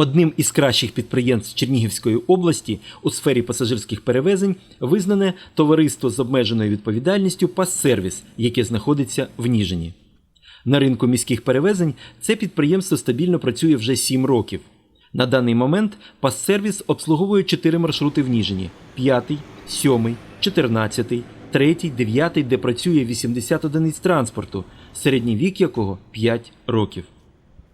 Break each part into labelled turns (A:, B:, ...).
A: Одним із кращих підприємств Чернігівської області у сфері пасажирських перевезень визнане товариство з обмеженою відповідальністю Пассервіс, яке знаходиться в Ніжині. На ринку міських перевезень це підприємство стабільно працює вже 7 років. На даний момент Пассервіс обслуговує 4 маршрути в Ніжині: 5, 7, 14, 3, 9, де працює 80 одиниць транспорту, середній вік якого 5 років.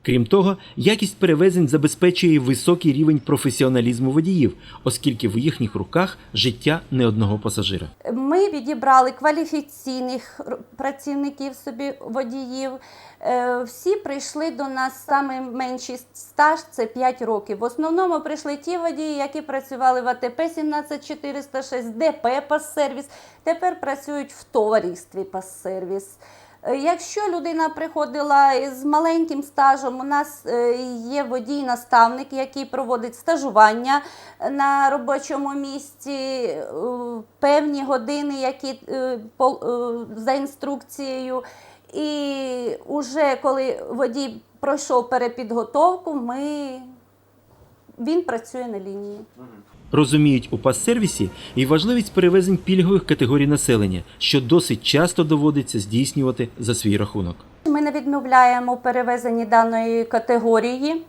A: Крім того, якість перевезень забезпечує високий рівень професіоналізму водіїв, оскільки в їхніх руках життя не одного пасажира.
B: Ми відібрали кваліфіційних працівників собі водіїв. Е, Всі прийшли до нас саме менший стаж це 5 років. В основному прийшли ті водії, які працювали в АТП 17406, ДП Пассервіс, тепер працюють в товаристві Пассервіс. Е, Якщо людина приходила з маленьким стажем, у нас е, є водій-наставник, який проводить стажування на робочому місці, е, певні години, які е, е, за інструкцією. І вже коли водій пройшов перепідготовку, ми... він працює на лінії.
A: Розуміють у пас-сервісі і важливість перевезень пільгових категорій населення, що досить часто доводиться здійснювати за свій рахунок.
B: Ми не відмовляємо перевезені даної категорії.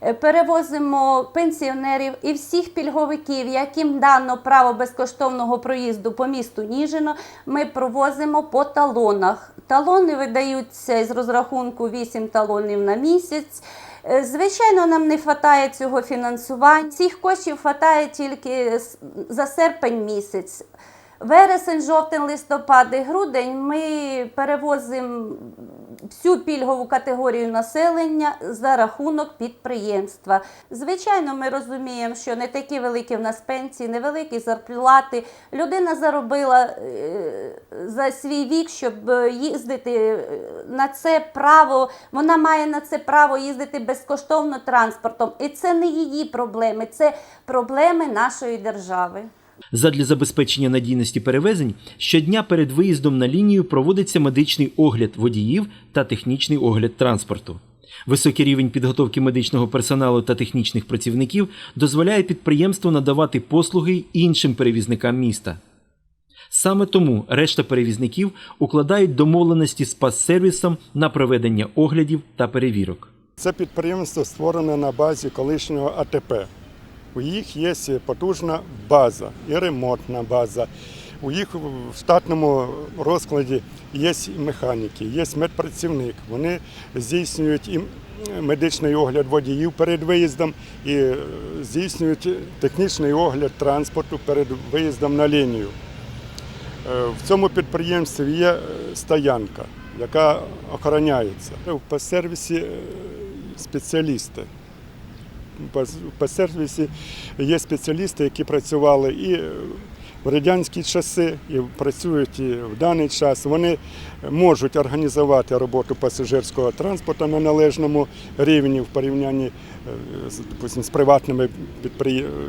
B: Е, Перевозимо пенсіонерів і всіх пільговиків, яким дано право безкоштовного проїзду по місту Ніжино, ми провозимо по талонах. Талони видаються з розрахунку 8 талонів на місяць. Е, Звичайно, нам не вистачає цього фінансування. Цих коштів вистачає тільки за серпень місяць. Вересень, жовтень, листопад грудень ми перевозимо всю пільгову категорію населення за рахунок підприємства. Звичайно, ми розуміємо, що не такі великі в нас пенсії, невеликі зарплати. Людина заробила е, за свій вік, щоб їздити е, на це право. Вона має на це право їздити безкоштовно транспортом. І це не її проблеми, це проблеми нашої держави.
A: Задля забезпечення надійності перевезень щодня перед виїздом на лінію проводиться медичний огляд водіїв та технічний огляд транспорту. Високий рівень підготовки медичного персоналу та технічних працівників дозволяє підприємству надавати послуги іншим перевізникам міста. Саме тому решта перевізників укладають домовленості з пас-сервісом на проведення оглядів та перевірок.
C: Це підприємство створене на базі колишнього АТП. У їх є потужна база і ремонтна база. У їх в штатному розкладі є механіки, є медпрацівник. Вони здійснюють і медичний огляд водіїв перед виїздом і е, здійснюють технічний огляд транспорту перед виїздом на лінію. Е, В цьому підприємстві є е, стоянка, яка охороняється. В сервісі спеціалісти. В сервісі є спеціалісти, які працювали і в радянські часи, і працюють і в даний час. Вони можуть організувати роботу пасажирського транспорту на належному рівні в порівнянні е, допустим, з приватними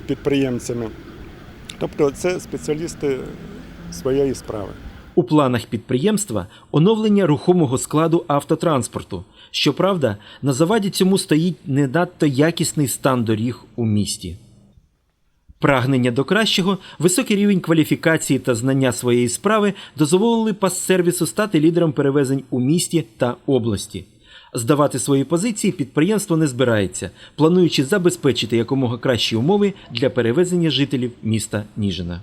C: підприємцями. Тобто це спеціалісти своєї справи.
A: У планах підприємства оновлення рухомого складу автотранспорту. Щоправда, на заваді цьому стоїть не надто якісний стан доріг у місті. Прагнення до кращого, високий рівень кваліфікації та знання своєї справи дозволили пас-сервісу стати лідером перевезень у місті та області. Здавати свої позиції підприємство не збирається, плануючи забезпечити якомога кращі умови для перевезення жителів міста Ніжина.